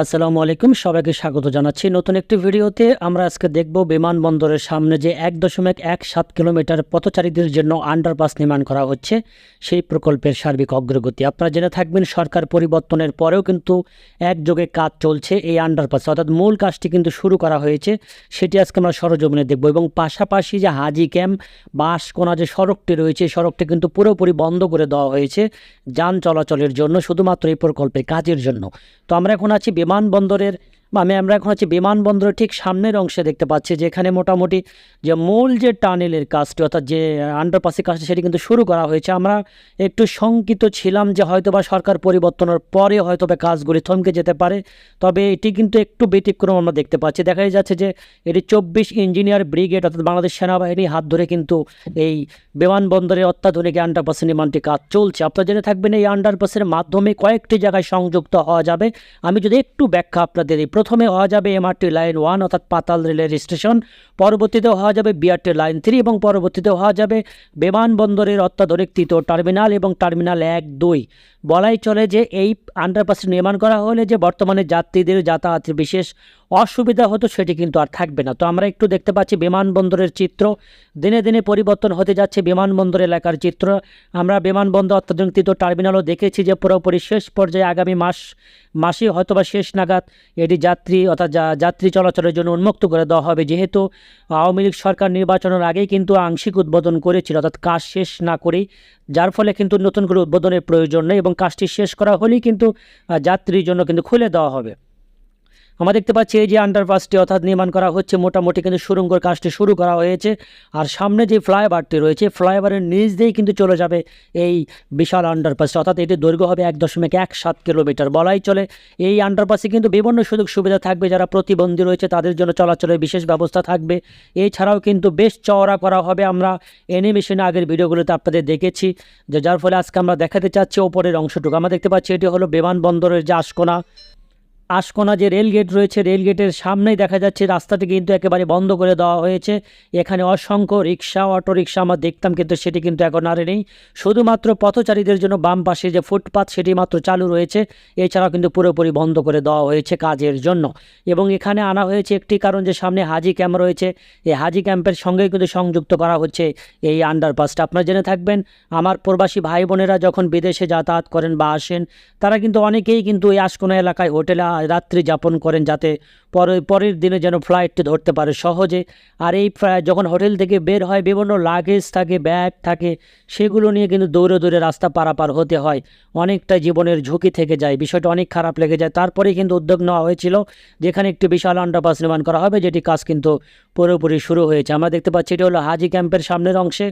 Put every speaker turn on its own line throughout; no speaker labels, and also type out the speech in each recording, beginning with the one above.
আসসালামু আলাইকুম, সবাইকে স্বাগত জানাচ্ছি নতুন একটি ভিডিওতে। আমরা আজকে দেখব বিমানবন্দরের সামনে যে এক দশমিক এক সাত কিলোমিটার পথচারীদের জন্য আন্ডারপাস নির্মাণ করা হচ্ছে, সেই প্রকল্পের সার্বিক অগ্রগতি। আপনারা জেনে থাকবেন, সরকার পরিবর্তনের পরেও কিন্তু একযোগে কাজ চলছে এই আন্ডারপাস। অর্থাৎ মূল কাজটি কিন্তু শুরু করা হয়েছে, সেটি আজকে আমরা সরজমিনে দেখব। এবং পাশাপাশি যে হাজি ক্যাম্প, বাঁশকোনা যে সড়কটি রয়েছে, সড়কটি কিন্তু পুরোপুরি বন্ধ করে দেওয়া হয়েছে যান চলাচলের জন্য, শুধুমাত্র এই প্রকল্পের কাজের জন্য। তো আমরা এখন আছি বিমানবন্দরের বা আমি আমরা এখন হচ্ছে বিমানবন্দরের ঠিক সামনের অংশে দেখতে পাচ্ছি, যেখানে মোটামুটি যে মূল যে টানেলের কাজটি, অর্থাৎ যে আন্ডারপাসের কাজটি, সেটি কিন্তু শুরু করা হয়েছে। আমরা একটু শঙ্কিত ছিলাম যে হয়তোবা সরকার পরিবর্তনের পরে হয়তোবা কাজগুলি থমকে যেতে পারে, তবে এটি কিন্তু একটু ব্যতিক্রম আমরা দেখতে পাচ্ছি। দেখা যাচ্ছে যে এটি চব্বিশ ইঞ্জিনিয়ার ব্রিগেড, অর্থাৎ বাংলাদেশ সেনাবাহিনী, হাত ধরে কিন্তু এই বিমানবন্দরের অত্যাধুনিক আন্ডারপাসের নির্মাণটি কাজ চলছে। আপনারা জেনে থাকবেন, এই আন্ডারপাসের মাধ্যমে কয়েকটি জায়গায় সংযুক্ত হওয়া যাবে। আমি যদি একটু ব্যাখ্যা আপনাদের দিই প্রথমে হওয়া যাবে এমআরটি লাইন ওয়ান অর্থাৎ পাতাল রেলের স্টেশন, পরবর্তীতে হওয়া যাবে বিআরটি লাইন থ্রি এবং পরবর্তীতে হওয়া যাবে বিমানবন্দরের অত্যাধুনিক তৃতীয় টার্মিনাল এবং টার্মিনাল এক দুই। বলাই চলে যে এই আন্ডারপাসটি নির্মাণ করা হলে যে বর্তমানে যাত্রীদের যাতায়াতের বিশেষ অসুবিধা হতো, সেটি কিন্তু আর থাকবে না। তো আমরা একটু দেখতে পাচ্ছি বিমানবন্দরের চিত্র। দিনে দিনে পরিবর্তন হতে যাচ্ছে বিমানবন্দর এলাকার চিত্র। আমরা বিমানবন্দর অত্যাধুনিক তৃতীয় টার্মিনালও দেখেছি যে পুরোপুরি শেষ পর্যায়ে আগামী মাস, মাসে হয়তোবা শেষ নাগাদ এটি যাত্রী অর্থাৎ যাত্রী চলাচলের জন্য উন্মুক্ত করে দেওয়া হবে। যেহেতু আওয়ামী লীগ সরকার নির্বাচনের আগেই কিন্তু আংশিক উদ্বোধন করেছিল, অর্থাৎ কাজ শেষ না করেই যার ফলে কিন্তু নতুন করে উদ্বোধনের প্রয়োজন নেই এবং কাজটি শেষ করা হলেই কিন্তু যাত্রীর জন্য কিন্তু খুলে দেওয়া হবে। আমরা দেখতে পাচ্ছি এই যে আন্ডারপাসটি অর্থাৎ নির্মাণ করা হচ্ছে, মোটামুটি কিন্তু সুরঙ্গর কাজটি শুরু করা হয়েছে। আর সামনে যে ফ্লাইওভারটি রয়েছে, ফ্লাইওভারের নিচ দিয়েই কিন্তু চলে যাবে এই বিশাল আন্ডারপাসটি অর্থাৎ এটি দৈর্ঘ্য হবে এক দশমিক এক সাত কিলোমিটার। বলাই চলে, এই আন্ডারপাসে কিন্তু বিভিন্ন সুযোগ সুবিধা থাকবে। যারা প্রতিবন্ধী রয়েছে, তাদের জন্য চলাচলের বিশেষ ব্যবস্থা থাকবে। এছাড়াও কিন্তু বেশ চওড়া করা হবে। আমরা অ্যানিমেশনে আগের ভিডিওগুলোতে আপনাদের দেখেছি, যে যার ফলে আজকে আমরা দেখাতে চাচ্ছি ওপরের অংশটুকু। আমরা দেখতে পাচ্ছি এটি হলো বিমানবন্দরের যে আশকোনা। আশকোনা যে রেল গেট রয়েছে, রেল গেটের সামনেই দেখা যাচ্ছে রাস্তাটি কিন্তু একেবারে বন্ধ করে দেওয়া হয়েছে। এখানে অসংখ্য রিক্সা অটো রিক্সা আমরা দেখতাম কিন্তু সেটি কিন্তু এখন আর নেই। শুধুমাত্র পথচারীদের জন্য বাম পাশে যে ফুটপাথ সেটি মাত্র চালু রয়েছে। এছাড়াও কিন্তু পুরোপুরি বন্ধ করে দেওয়া হয়েছে কাজের জন্য। এবং এখানে আনা হয়েছে একটি কারণ যে সামনে হাজি ক্যাম্প রয়েছে। এই হাজি ক্যাম্পের সঙ্গেই কিন্তু সংযুক্ত করা হচ্ছে এই আন্ডারপাসটা আপনারা জেনে থাকবেন, আমার প্রবাসী ভাই বোনেরা যখন বিদেশে যাতায়াত করেন বা আসেন, তারা কিন্তু অনেকেই কিন্তু এই আশকোনা এলাকায় হোটেলে রাত্রি যাপন করেন যাতে পরে পরের দিনে যেন ফ্লাইটটি ধরতে পারে সহজে। আর এই যখন হোটেল থেকে বের হয়, বিভিন্ন লাগেজ থাকে ব্যাগ থাকে, সেগুলো নিয়ে কিন্তু দৌড়ে দৌড়ে রাস্তা পারাপার হতে হয়। অনেকটা জীবনের ঝুঁকি থেকে যায়, বিষয়টা অনেক খারাপ লেগে যায়। তারপরে কিন্তু উদ্যোগ নেওয়া হয়েছিল, যেখানে একটি বিশাল আন্ডারপাস নির্মাণ করা হবে, যেটি কাজ কিন্তু পুরোপুরি শুরু হয়েছে। আমরা দেখতে পাচ্ছি, এটি হলো হাজি ক্যাম্পের সামনের অংশে।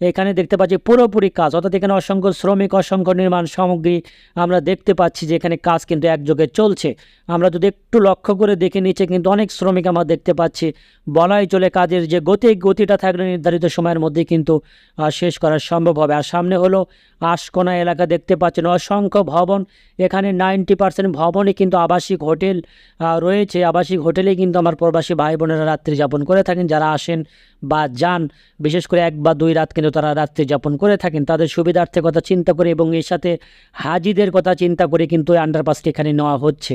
এখানে দেখতে পাচ্ছি পুরোপুরি কাজ, অর্থাৎ এখানে অসংখ্য শ্রমিক, অসংখ্য নির্মাণ সামগ্রী আমরা দেখতে পাচ্ছি যে এখানে কাজ কিন্তু একযোগে চলছে। আমরা যদি একটু লক্ষ্য করে দেখে নিচে কিন্তু অনেক শ্রমিক আমরা দেখতে পাচ্ছি, বলাই চলে কাজের যে গতি, গতিটা থাকলে নির্ধারিত সময়ের মধ্যে কিন্তু শেষ করা সম্ভব হবে। আর সামনে হলো আশকোনা এলাকা দেখতে পাচ্ছেন, অসংখ্য ভবন, এখানে নাইনটি পার্সেন্ট ভবনই কিন্তু আবাসিক হোটেল রয়েছে। আবাসিক হোটেলে কিন্তু আমার প্রবাসী ভাই বোনেরা রাত্রি যাপন করে থাকেন, যারা আসেন বা যান, বিশেষ করে এক বা দুই রাত কিন্তু তারা রাত্রি যাপন করে থাকেন। তাদের সুবিধার্থের কথা চিন্তা করে এবং এর সাথে হাজিদের কথা চিন্তা করে কিন্তু আন্ডারপাসটি এখানে নেওয়া হচ্ছে।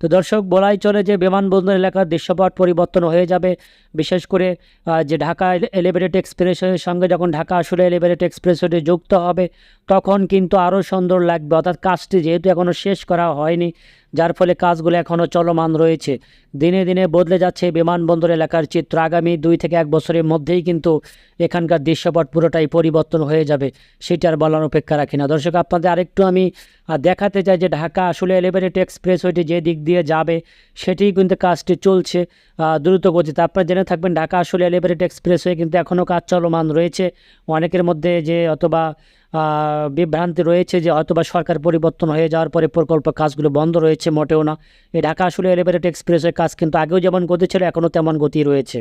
তো দর্শক, বলাই চলে যে বিমানবন্দর এলাকার দৃশ্যপট পরিবর্তন হয়ে যাবে। বিশেষ করে যে ঢাকা এলিভেটেড এক্সপ্রেসওয়ের সঙ্গে যখন ঢাকা আসলে এলিভেটেড এক্সপ্রেসওয়েতে যুক্ত হবে, তখন কিন্তু আরও সুন্দর লাগবে। অর্থাৎ কাজটি যেহেতু এখনও শেষ করা হয়নি, যার ফলে কাজগুলো এখনও চলমান রয়েছে। দিনে দিনে বদলে যাচ্ছে বিমানবন্দর এলাকার চিত্র। আগামী দুই থেকে এক বছরের মধ্যেই কিন্তু এখানকার দৃশ্যপট পুরোটাই পরিবর্তন হয়ে যাবে, সেটা আর বলার অপেক্ষা রাখি না। দর্শক, আপনাদের আরেকটু আমি দেখাতে চাই যে ঢাকা আসলে এলিভেটেড এক্সপ্রেসওয়েটি যে দিক দিয়ে যাবে সেটি কিন্তু কাজটি চলছে দ্রুত গতিতে। আপনারা জেনে থাকবেন, ঢাকা আসলে এলিভেটেড এক্সপ্রেসওয়ে কিন্তু এখনও কাজ চলমান রয়েছে। অনেকের মধ্যে যে অথবা বিভ্রান্তি রয়েছে যে অথবা সরকার পরিবর্তন হয়ে যাওয়ার পরে প্রকল্প কাজগুলো বন্ধ রয়েছে, মোটেও না। এই ঢাকা আসলে এলিভেটেড এক্সপ্রেসওয়ে কাজ কিন্তু আগেও যেমন গতি ছিল, এখনও তেমন গতি রয়েছে।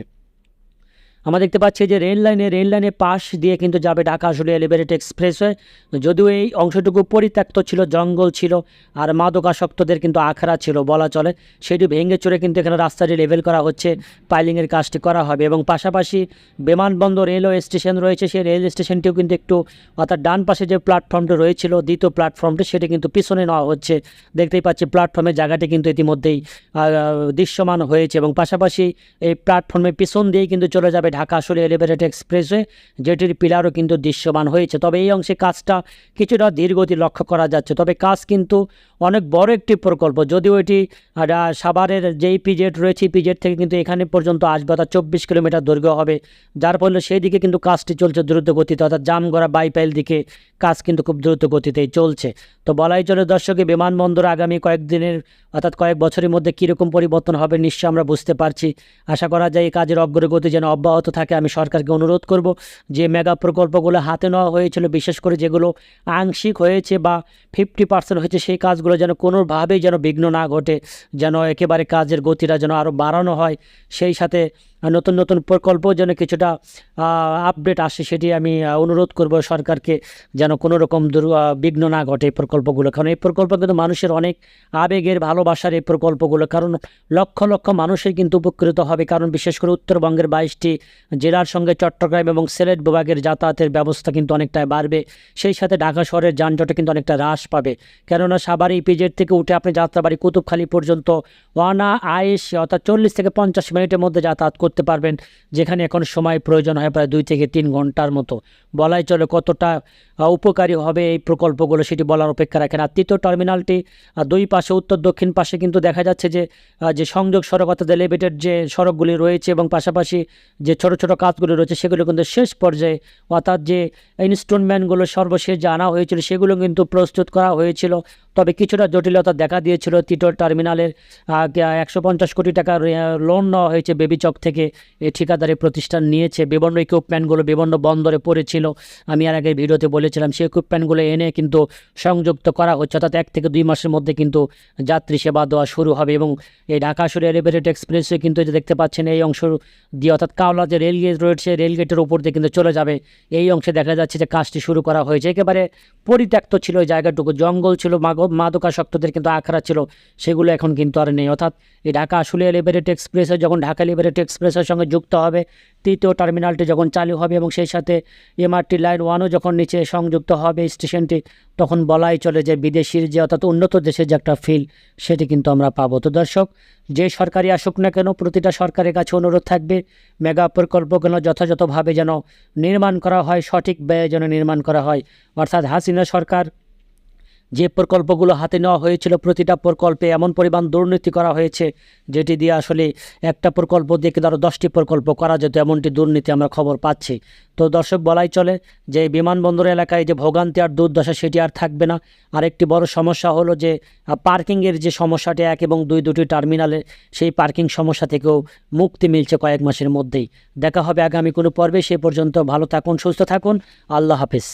আমরা দেখতে পাচ্ছি যে রেল লাইনে, রেল লাইনের পাশ দিয়ে কিন্তু যাবে ঢাকা আসলে এলিভেটেড এক্সপ্রেসওয়ে। যদিও এই অংশটুকু পরিত্যক্ত ছিল, জঙ্গল ছিল আর মাদকাসক্তদের কিন্তু আখড়া ছিল বলা চলে। সেটি ভেঙে চড়ে কিন্তু এখানে রাস্তাটি লেভেল করা হচ্ছে পাইলিংয়ের কাজটি করা হবে এবং পাশাপাশি বিমানবন্দর রেলওয়ে স্টেশন রয়েছে, সেই রেল স্টেশনটিও কিন্তু একটু অর্থাৎ ডান পাশে যে প্ল্যাটফর্মটি রয়েছিল, দ্বিতীয় প্ল্যাটফর্মটি সেটি কিন্তু পিছনে নেওয়া হচ্ছে। দেখতেই পাচ্ছি প্ল্যাটফর্মের জায়গাটি কিন্তু ইতিমধ্যেই দৃশ্যমান হয়েছে এবং পাশাপাশি এই প্ল্যাটফর্মের পিছন দিয়েই কিন্তু চলে যাবে ঢাকা আসলে এলিভেটেড এক্সপ্রেসওয়ে যেটির পিলারও কিন্তু দৃশ্যমান হয়েছে। তবে এই অংশে কাজটা কিছুটা ধীরগতি লক্ষ্য করা যাচ্ছে। তবে কাজ কিন্তু অনেক বড় একটি প্রকল্প। যদিও এটি সাভারের যেই পিজেড রয়েছে পিজেড থেকে কিন্তু এখানে পর্যন্ত আসবে, অর্থাৎ চব্বিশ কিলোমিটার দৈর্ঘ্য হবে। যার ফলে সেই দিকে কিন্তু কাজটি চলছে দ্রুত গতিতে অর্থাৎ জামগড়া বাইপাইল দিকে কাজ কিন্তু খুব দ্রুত গতিতেই চলছে। তো বলাই চলে দর্শকে বিমানবন্দর আগামী কয়েকদিনের, অর্থাৎ কয়েক বছরের মধ্যে কীরকম পরিবর্তন হবে নিশ্চয় আমরা বুঝতে পারছি। আশা করা যায় এই কাজের অগ্রগতি যেন অব্যাহত থাকে, আমি সরকারকে অনুরোধ করব যে মেগা প্রকল্পগুলো হাতে নেওয়া হয়েছিল, বিশেষ করে যেগুলো আংশিক হয়েছে বা ফিফটি পার্সেন্ট হয়েছে, সেই কাজগুলো যেন কোনোভাবেই যেন বিঘ্ন না ঘটে, যেন একেবারে কাজের গতিটা যেন আরও বাড়ানো হয়, সেই সাথে নতুন নতুন প্রকল্প যেন কিছুটা আপডেট আসে সেটি আমি অনুরোধ করব সরকারকে যেন কোনো রকম বিঘ্ন না ঘটে এই প্রকল্পগুলো। কারণ এই প্রকল্প কিন্তু মানুষের অনেক আবেগের ভালোবাসার এই প্রকল্পগুলো। কারণ লক্ষ লক্ষ মানুষের কিন্তু উপকৃত হবে। কারণ বিশেষ করে উত্তরবঙ্গের বাইশটি জেলার সঙ্গে চট্টগ্রাম এবং সিলেট বিভাগের যাতায়াতের ব্যবস্থা কিন্তু অনেকটাই বাড়বে। সেই সাথে ঢাকা শহরের যানজটে কিন্তু অনেকটা হ্রাস পাবে। কেননা সাভার ইপিজেড থেকে উঠে আপনি যাত্রাবাড়ি কুতুবখালি পর্যন্ত অনা আয়েস অর্থাৎ চল্লিশ থেকে পঞ্চাশ মিনিটের মধ্যে যাতায়াত করতে পারবেন, যেখানে এখন সময় প্রয়োজন হয় প্রায় দুই থেকে তিন ঘণ্টার মতো। বলাই চলে কতটা উপকারী হবে এই প্রকল্পগুলো সেটি বলার অপেক্ষা রাখেন। আর তৃতীয় টার্মিনালটি দুই পাশে, উত্তর দক্ষিণ পাশে কিন্তু দেখা যাচ্ছে যে যে সংযোগ সড়ক অর্থাৎ এলিভেটেড যে সড়কগুলি রয়েছে এবং পাশাপাশি যে ছোট ছোট কাজগুলি রয়েছে, সেগুলো কিন্তু শেষ পর্যায়ে, অর্থাৎ যে ইনস্টলমেন্টগুলো সর্বশেষ যে আনা হয়েছিল, সেগুলো কিন্তু প্রস্তুত করা হয়েছিল। তবে কিছুটা জটিলতা দেখা দিয়েছিল তৃতীয় টার্মিনালের একশো পঞ্চাশ কোটি টাকা লোন নেওয়া হয়েছে বেবিচক থেকে। ঠিকাদারি প্রতিষ্ঠান নিয়েছে। বিভিন্ন ইকুইপমেন্টগুলো বিভিন্ন বন্দরে পড়েছিল। আমি আর আগে ভিডিওতে বলেছিলাম সেই ইকুইপমেন্টগুলো এনে কিন্তু সংযুক্ত করা হচ্ছে। অর্থাৎ এক থেকে দুই মাসের মধ্যে কিন্তু যাত্রী সেবা দেওয়া শুরু হবে এবং এই ঢাকা শুরু এলিভেটেড এক্সপ্রেসে কিন্তু যে দেখতে পাচ্ছেন, এই অংশ দিয়ে অর্থাৎ কাওলা যে রেল গেট রয়েছে, রেল গেটের উপর দিয়ে কিন্তু চলে যাবে। এই অংশে দেখা যাচ্ছে যে কাজটি শুরু করা হয়েছে। একেবারে পরিত্যক্ত ছিল জায়গাটুকু। জঙ্গল ছিল মাগ- মাদকাসক্তদের কিন্তু আখড়া ছিল, সেগুলো এখন কিন্তু আর নেই। অর্থাৎ এই ঢাকা আসলে এলিভেটেড এক্সপ্রেসে যখন ঢাকা এলিভেটেড এক্সপ্রেসের সঙ্গে যুক্ত হবে, তৃতীয় টার্মিনালটি যখন চালু হবে এবং সেই সাথে এমআরটি লাইন ওয়ানও যখন নিচে সংযুক্ত হবে স্টেশনটি, তখন বলাই চলে যে বিদেশির যে অর্থাৎ উন্নত দেশের যে একটা ফিল সেটি কিন্তু আমরা পাবো। তো দর্শক, যে সরকারি আসুক না কেন, প্রতিটা সরকারের কাছে অনুরোধ থাকবে মেগা প্রকল্প কেন যথাযথভাবে যেন নির্মাণ করা হয়, সঠিক ব্যয়ে যেন নির্মাণ করা হয়। অর্থাৎ হাসিনা সরকার যে প্রকল্পগুলো হাতে নেওয়া হয়েছিল, প্রতিটা প্রকল্পে এমন পরিমাণ দুর্নীতি করা হয়েছে, যেটি দিয়ে আসলে একটা প্রকল্প দিয়ে আরও দশটি প্রকল্প করা যেত, এমনটি দুর্নীতি আমরা খবর পাচ্ছি। তো দর্শক, বলাই চলে যে বিমানবন্দর এলাকায় যে ভোগান্তি আর দুর্দশা, সেটি আর থাকবে না। আরেকটি বড় সমস্যা হলো যে পার্কিংয়ের যে সমস্যাটি এক এবং দুই দুটি টার্মিনালে, সেই পার্কিং সমস্যা থেকেও মুক্তি মিলছে কয়েক মাসের মধ্যেই। দেখা হবে আগামী কোনো পর্বে, সে পর্যন্ত ভালো থাকুন, সুস্থ থাকুন। আল্লাহ হাফিজ।